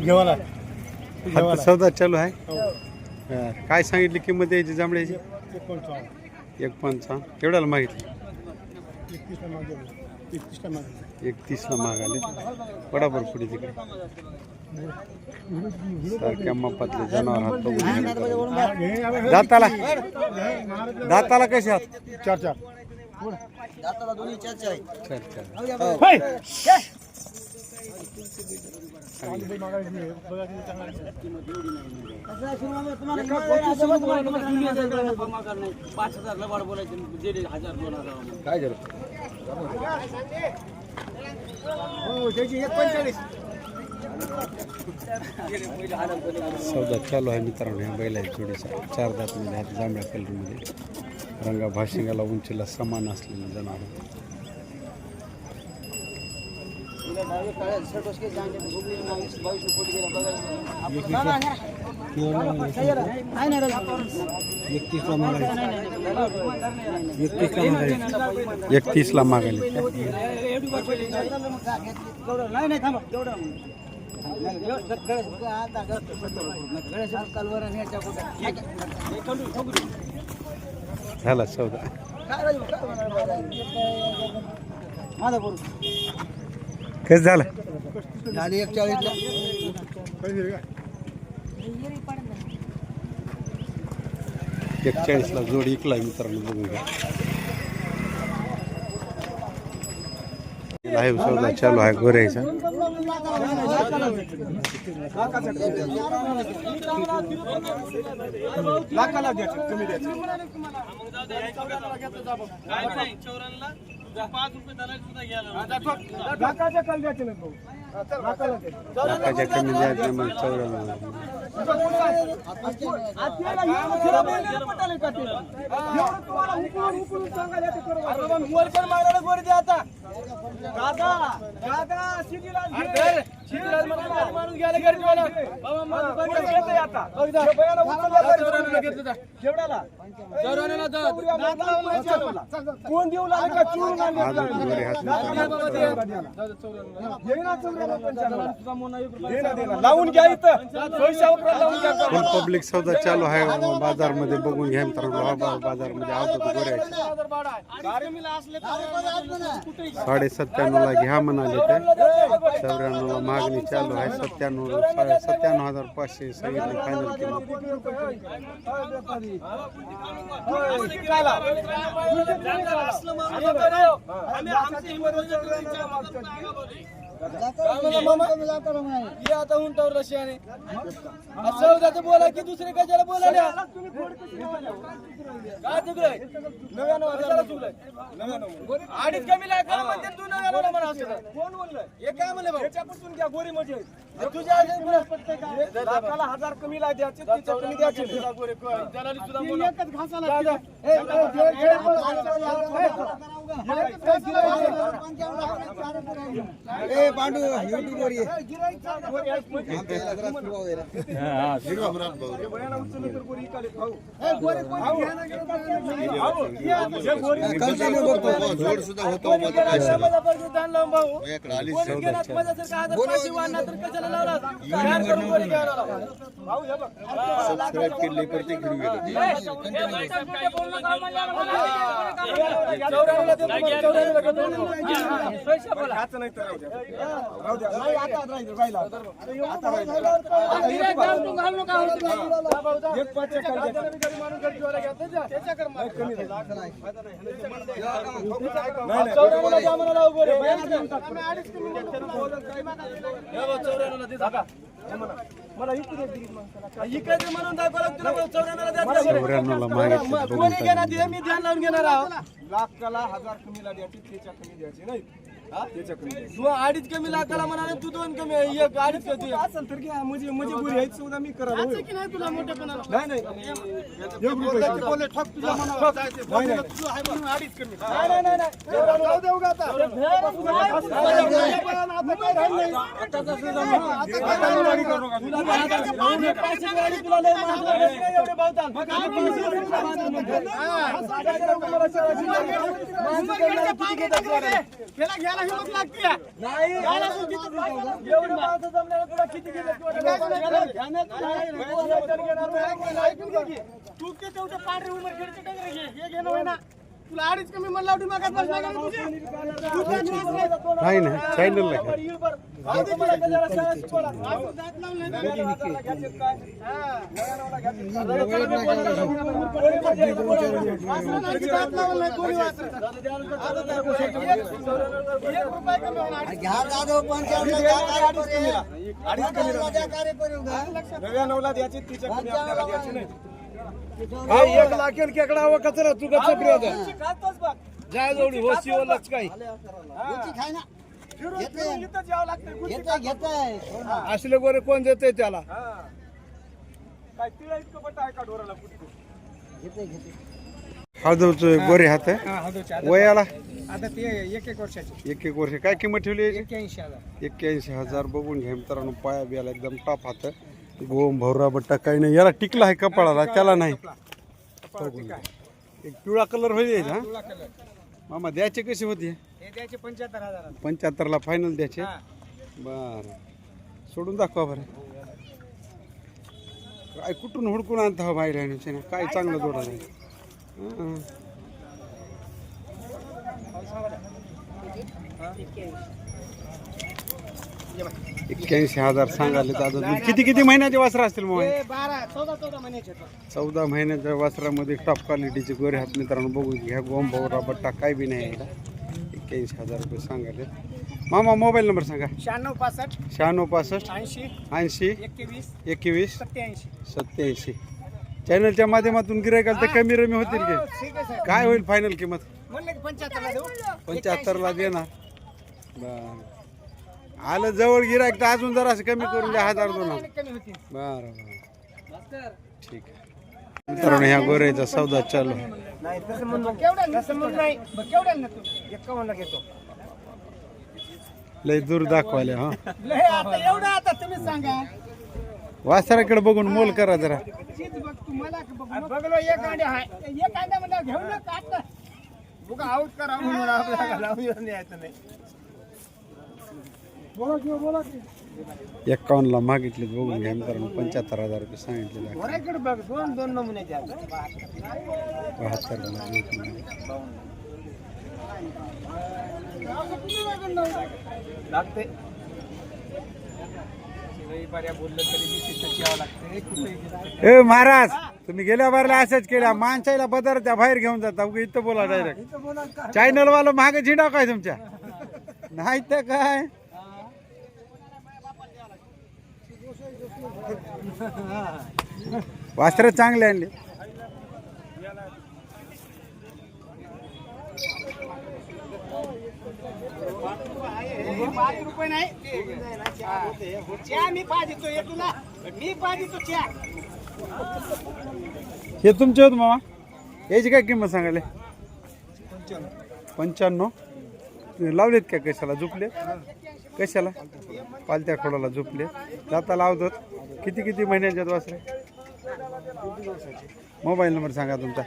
घेवाला. आता सौदा चालू आहे? हा. काय सांगितली किंमत यायची जांभळ्याची? एक पंचावन्न केवढ्याला मागितली? एकतीसला मागे एकतीसला मागे एकतीसला मागाले बरोबर पुढे तिकडे. सारख्या मापातले जनावर हात बघून घ्या. दाताला. दाताला कसे आहात चार चार. चार चार. पाच हजार वाढ बोलायचे दीड हजार दोन हजार काय झालं सौदा चालू आहे मित्रांनो ह्या बैलाच्या जोडीचा. चार दातमध्ये म्हणजे आहेत जांभळ्या कलरमध्ये रंगा भाशिंगाला उंचीला समान असलेलं जनावर. एकतीसला मागायला. झाला सौदा. माझा करू कसं झालं? झाली एक चाळीसला एकचाळीसला जोड इकला मित्रांनो बघून घ्या. लाईव्ह सौदा चालू आहे गोऱ्याचा लाखाला द्यायचं कमी द्यायचं लाखाच्या काल द्यायचे नाही भाऊ. लाखाला द्यायचे लाखाच्या कमी द्यायचं मग चौऱ्याण्णव कोण देऊ लागला का चोरून आणले आज गोरे हात लावून घ्या इथं पैशा उपरा लावून घ्या फुल पब्लिक सौदा चालू आहे बाजारमध्ये बघून घ्या मित्रांनो हा बाजारमध्ये आवडतो गोऱ्याचे साडे सत्त्याण्णवला घ्या म्हणाले ते. चौऱ्याण्णवला मागणी चालू आहे. सत्त्याण्णव साडे सत्त्याण्णव हजार पाचशे सांगितलं फायनल किंमत. आता उंटावर रशियाने चौदाचं बोला की दुसरे कशाला बोलायला काय चुकलंय नव्याण्णव चुकलंय अडीच कमी करा म्हणते तू नव्याण्णव म्हणा असं कोण बोललंय हे काय म्हणलं भाऊ घ्या गोरी म्हणजे तुझ्या. लाखाला हजार कमी ला द्यायचे तिच्या कमी द्यायचे नाही. जलाली सुद्धा ती बोला. एकच घासाला ए पांडू युट्यूब वर ये खाऊ. ए, गोरी कोणी घ्या ना, घ्या ना. खाऊ. हे गोरी कोणी गेला समाजापर्यंत दान लावून भाऊ. कोणी गेला समाजाचं काय आता पाचशे वाढणार तर कशाला लावला? तयार करून गोरी घ्यायला लावला. भाऊ, हे बघ. चौऱ्याण्णवला देतो बरं, चौऱ्याण्णवला घेतो. घ्यायचं नाही तर कमी. मला इकडे म्हणून मागितलं कोणी घेणार मी ध्यान लावून घेणार आहोत. लाखाला हजार कमीला द्यायची त्याच्या कमी द्यायची नाही. तू अडीच कमी लाखाला म्हणाले तू दोन कमी एक अडीच कमी असेल तर घ्या म्हणजे म्हणजे बुरी आहे सुद्धा मी करा नाही नाही तुला मोठे पण नाही एक रुपये बोले ठक तुझ्या मनावर. नाही जाऊ देऊ का आता. आता. तुला लय महाग लागली नाही तुझ्याकडे? नाही. एवढे माणसं जमल्याला तुला किती? याला की. तू ते तेवढे पांढरे उमर खेळते हे? घेणं ना तुला अडीच कमी म्हणला होती मग बसला का रे तुझे तू काय त्रास नाही. नाही. ना चॅनलला घ्या बरं, येईल बरं. जाऊ दे मला त्याच्याला शाळा शिकवला. असं जात लावून नाही. काय? एक लाखेल केकडा हवा कचरा तू कसा खातोच बघ जाय जोडी हो काही. इथंच यावं लागतंय. कुठे असले गोरे कोण देते त्याला? ढोराला कुठे हळदवचं गोरे हात आहे. वयाला आता ते एक एक वर्षाचे. एक एक वर्ष. काय किंमत ठेवली? एक्क्याऐंशी हजार. एक्क्याऐंशी हजार बघून घ्या मित्रांनो पाया बियाला एकदम टॉप हात गोम भवरा बट्टा काही नाही. याला टिकला आहे कपाळाला त्याला नाही. एक पिवळा कलर होईल हा? मामा द्यायचे कसे होते? हे पंच्याहत्तर हजार पंच्याहत्तरला फायनल द्यायचे? बर. सोडून दाखवा बरं. काय कुठून हुडकून आणता हो बाहेर आहे काय चांगलं जोडा नाही. हं. एक्क्याऐंशी हजार सांगाले दादा किती किती महिन्याचे वासरं असतील मग? हे बारा चौदा चौदा महिन्याचे आहेत. चौदा महिन्याच्या वासरामध्ये टॉप क्वालिटीचे गोरे हात मित्रांनो बघून घ्या. गोम भवरा बट्टा काय बी नाही एक्क्याऐंशी हजार रुपये सांगाले मामा मोबाईल नंबर सांगा. शहाण्णव पासष्ट शहाण्णव पासष्ट ऐंशी ऐंशी एकवीस एकवीस सत्याऐंशी सत्याऐंशी चॅनलच्या माध्यमातून गिरायकाल तर कमी रमी होतील की? आहे साहेब काय होईल फायनल किंमत? म्हणलं की पंच्याहत्तरला देऊ. पंच्याहत्तरला देणार. बर. आलं जवळ गिरायक तर अजून जरा कमी करून द्या हजार दोन हजार. कमी होतील. बरं बरं. ठीक आहे. मित्रांनो ह्या गोऱ्याचा सौदा चालू आहे. नाही तसं म्हणून केवढ्या तसं म्हणून नाही. बरं, केवढ्या ना तू? एकावन्नला घेतो. लय दूर दाखवाले हा. लय आता एवढं आता तुम्ही सांगा. वासराकडे बघून मोल करा जरा. चीज बघ तुम्हाला बघ बघलो एक अंडे आहे. एक अंडा घेऊन नका आता बघा आऊट करा म्हणून आपल्याला लावून न्यायचं नाही. एक्कावन्नला मागितले बघून घ्या मित्रांनो पंच्याहत्तर हजार रुपये सांगितले लागते. ए महाराज तुम्ही गेल्या बारला असंच केल्या. माणसाला बदर त्या बाहेर घेऊन जाता. उगा इथं बोला डायरेक्ट चॅनल वाला मागे झिंडा काय तुमच्या? नाही तर काय? वास्त्र चांगले आणले. पाच रुपये नाही. मी हे तुला. मी चहा. हे तुमचे होत मामा? याची काय किंमत सांगायला? पंच्याण्णव. लावलेत का कशाला? झुपले कशाला? पालत्या खोडाला झोपले. जाता लावतात. किती किती महिन्याच्यात वासरे? मोबाईल नंबर सांगा तुमचा.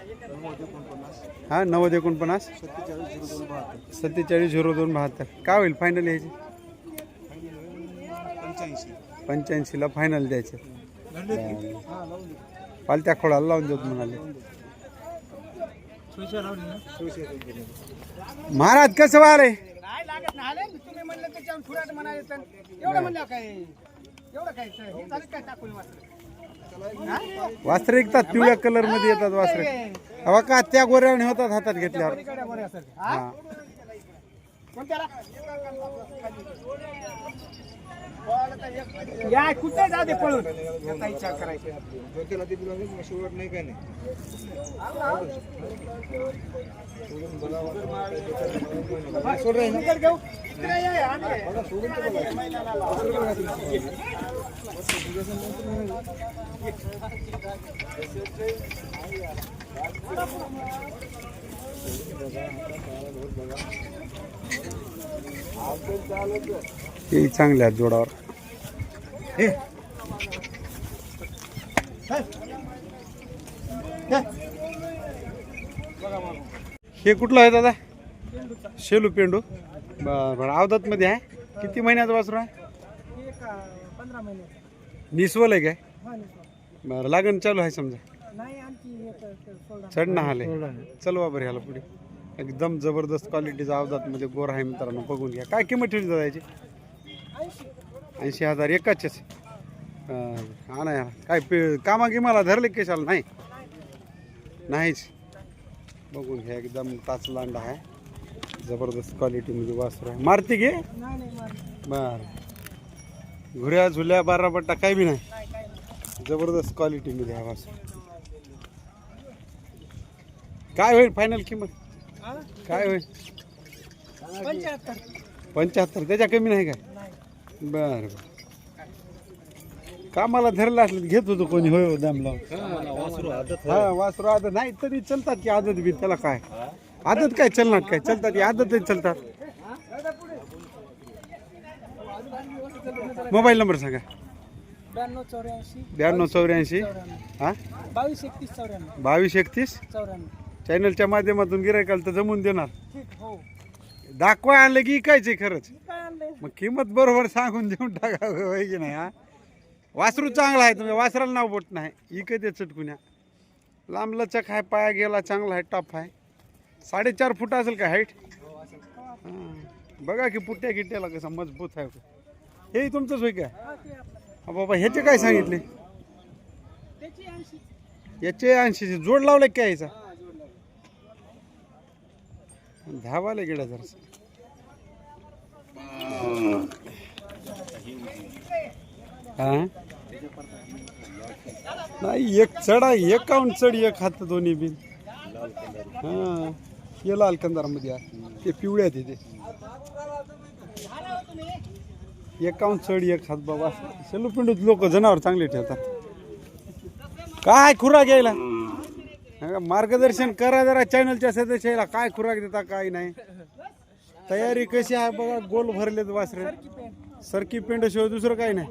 हां नव्वद एकोणपन्नास. सत्तेचाळीस झिरो दोन बहात्तर. काय होईल फायनल यायची? पंच्याऐंशीला फायनल द्यायचे. पालत्या खोडाला लावून देत म्हणाले. महाराज कसं वारे? नाही लागत नाही. आले तुम्ही म्हणलं त्याच्यावर म्हणाले तर. एवढं म्हणलं काय? एवढं काय हे झालं काय टाकून वाटलं वास्त्र ऐकतात पिवळ्या कलरमध्ये येतात वास्त्र हवा का त्या गोऱ्याने होतात हातात घेतल्यावर इकडे बरं असेल हा कोणत्याला या कुठे जाऊ दे पळून याचा विचार करायचा. सोडून घेऊ. इकडे या, आम्ही- हे चांगले आहेत जोडावर. हे. कुठलं आहे दादा? शेलू पेंडू. बरं बरं. अवधात मध्ये आहे. किती महिन्याचं वासरू आहे? पंधरा महिने निसवल आहे काय? हा बरं लागण चालू आहे समजा. नाही आणखी एक सोडा. चढणं आले चलवा बरं ह्याला पुढे. एकदम जबरदस्त क्वालिटीचा अवधात मध्ये गोर आहे मित्रांनो बघून घ्या. काय किंमत ठेवली दादा याची? ऐंशी. हजार एकाचेच. हा ना यार. काय पे कामा गिमाला धरले कशाला? नाही? नाहीच. बघून घ्या एकदम ताचलांड आहे. जबरदस्त क्वालिटीमध्ये वासरू आहे. मारती घे नाही नाही मार बर. घुऱ्या झुल्या बारा पट्टा काही बी नाही. जबरदस्त क्वालिटीमध्ये हा वासरू काय होईल फायनल किंमत? काय होईल? पंच्याहत्तर. पंच्याहत्तर त्याच्या कमी नाही काय? बरं बर. बर कामाला धरलं असलं घेत होतो कोणी. होय हो दाम लावून. हा वासरू आदत. नाही तरी चलतात की आदत बी. त्याला काय? आदत काय चलणार? काय? चलतात की आदत चलतात? मोबाईल नंबर सांगा. ब्याण्णव चौऱ्याऐंशी ब्याण्णव चौऱ्याऐंशी. हा? बावीस एकतीस चौऱ्याण्णव. बावीस एकतीस? चौऱ्याण्णव. चॅनलच्या माध्यमातून गिरायकाला तर जमून देणार. ठीक हो. दाखवा आणलं की इकायचे खरंच. काय आणलंय? मग किंमत बरोबर सांगून देऊन टाका होय की नाही हा? वासरू चांगला आहे तुम्ही वासराला नाव बोट नाही. इकत चटकुन्या लांब लचक आहे पाया गेला चांगला आहे टफ आहे. साडेचार फूट असेल का हाईट बघा की पुट्ट्या गिट्ट्याला कसा मजबूत आहे. हे तुमचं होय काय हा बाबा ह्याचे काय सांगितले? याचे ऐंशी जोड लावले काय याचा? धावाले गेला जर. हा? नाही एक चढा एक काउंट चढ एक हात दोन्ही बिन. हा हे लाल कंदारामध्ये आहे. ते पिवळे आहेत एकावन्न चढ एक हात बाबा. सेलूपिंडूत लोक जनावर चांगले ठेवतात. काय खुराक यायला? मार्गदर्शन करा जरा चॅनलच्या सदस्याला. काय खुराक देता काय नाही. तयारी कशी आहे बघा गोल भरलेत वासरे. सरकी पेंडाशिवाय दुसरं काही नाही.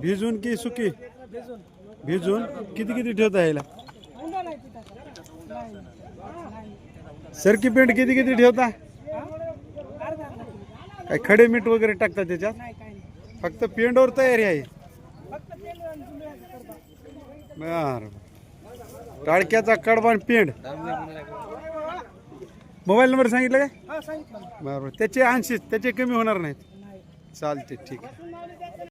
भिजून की सुकी? भिजून. किती किती ठेवता यायला? सरकी पेंट किती किती ठेवता? काय खडे मीठ वगैरे टाकता त्याच्यात? फक्त पेंडवर तयारी आहे. बर. टाळक्याचा कडबान पेंड. मोबाईल नंबर सांगितलं काय? हा सांगितलं. बरोबर त्याचे ऐंशी त्याचे कमी होणार नाहीत. नाही. चालते ठीक आहे.